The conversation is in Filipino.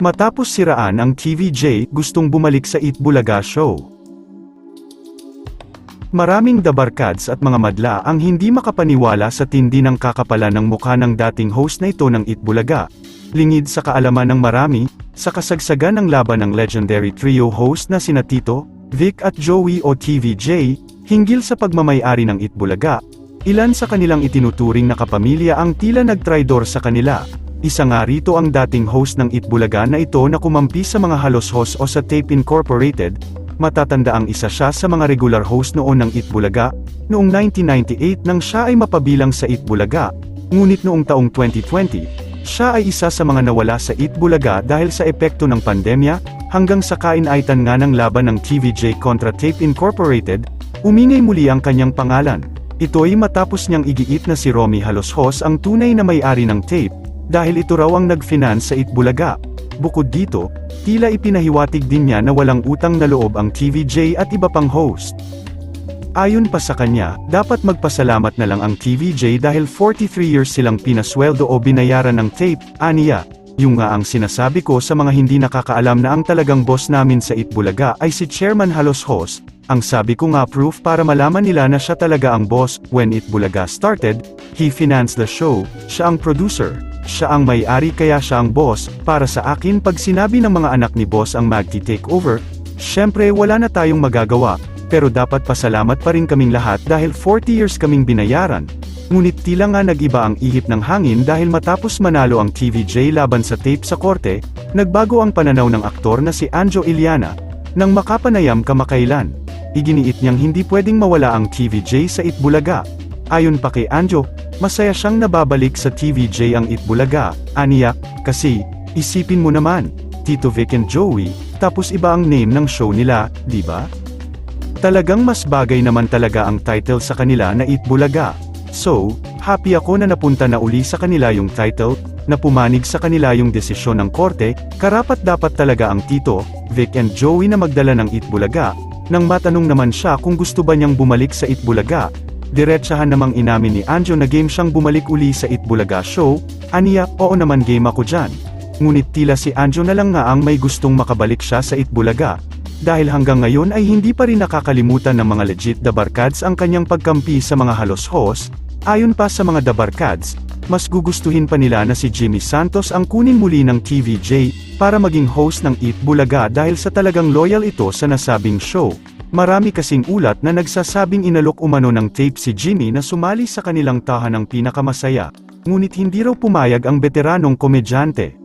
Matapos siraan ang TVJ, gustong bumalik sa Eat Bulaga show. Maraming dabarkads at mga madla ang hindi makapaniwala sa tindi ng kakapalan ng mukha ng dating host na ito ng Eat Bulaga. Lingid sa kaalaman ng marami, sa kasagsagan ng laban ng legendary trio host na sina Tito, Vic at Joey o TVJ, hinggil sa pagmamayari ng Eat Bulaga, ilan sa kanilang itinuturing na kapamilya ang tila nagtraidor sa kanila. Isa nga rito ang dating host ng Eat Bulaga na ito na kumampi sa mga halos host o sa Tape Incorporated, matatanda ang isa siya sa mga regular host noon ng Eat Bulaga, noong 1998 nang siya ay mapabilang sa Eat Bulaga, ngunit noong taong 2020, siya ay isa sa mga nawala sa Eat Bulaga dahil sa epekto ng pandemya, hanggang sa kainaitan nga ng laban ng TVJ kontra Tape Incorporated, umingay muli ang kanyang pangalan. Ito'y matapos niyang igiit na si Romy Haloshos ang tunay na may-ari ng tape, dahil ito raw ang nag-finance sa Eat Bulaga. Bukod dito, tila ipinahiwatig din niya na walang utang na loob ang TVJ at iba pang host. Ayon pa sa kanya, dapat magpasalamat na lang ang TVJ dahil 43 years silang pinasweldo o binayaran ng tape, aniya. Yung nga ang sinasabi ko sa mga hindi nakakaalam na ang talagang boss namin sa Itbulaga ay si Chairman Halos Hos, ang sabi ko nga proof para malaman nila na siya talaga ang boss, when Itbulaga started, he financed the show, siya ang producer, siya ang may-ari kaya siya ang boss, para sa akin pag sinabi ng mga anak ni boss ang magti-take over, syempre wala na tayong magagawa, pero dapat pasalamat pa rin kaming lahat dahil 40 years kaming binayaran. Ngunit tila nga nag-iba ang ihip ng hangin dahil matapos manalo ang TVJ laban sa tape sa korte, nagbago ang pananaw ng aktor na si Anjo Iliana, nang makapanayam kamakailan. Iginiit niyang hindi pwedeng mawala ang TVJ sa Itbulaga. Ayon pa kay Anjo, masaya siyang nababalik sa TVJ ang Itbulaga, aniya, kasi, isipin mo naman, Tito Vic and Joey, tapos iba ang name ng show nila, di ba? Talagang mas bagay naman talaga ang title sa kanila na Eat Bulaga. So, happy ako na napunta na uli sa kanila yung title, na pumanig sa kanila yung desisyon ng korte, karapat dapat talaga ang Tito, Vic and Joey na magdala ng Eat Bulaga, nang matanong naman siya kung gusto ba niyang bumalik sa Eat Bulaga. Diretsahan namang inamin ni Anjo na game siyang bumalik uli sa Eat Bulaga show, aniya, oo naman game ako dyan. Ngunit tila si Anjo na lang nga ang may gustong makabalik siya sa Eat Bulaga, dahil hanggang ngayon ay hindi pa rin nakakalimutan ng mga legit dabarkads ang kanyang pagkampi sa mga halos host, ayon pa sa mga dabarkads, mas gugustuhin pa nila na si Jimmy Santos ang kunin muli ng TVJ, para maging host ng Eat Bulaga dahil sa talagang loyal ito sa nasabing show. Marami kasing ulat na nagsasabing inalok umano ng tape si Jimmy na sumali sa kanilang tahanang pinakamasaya, ngunit hindi raw pumayag ang veteranong komedyante.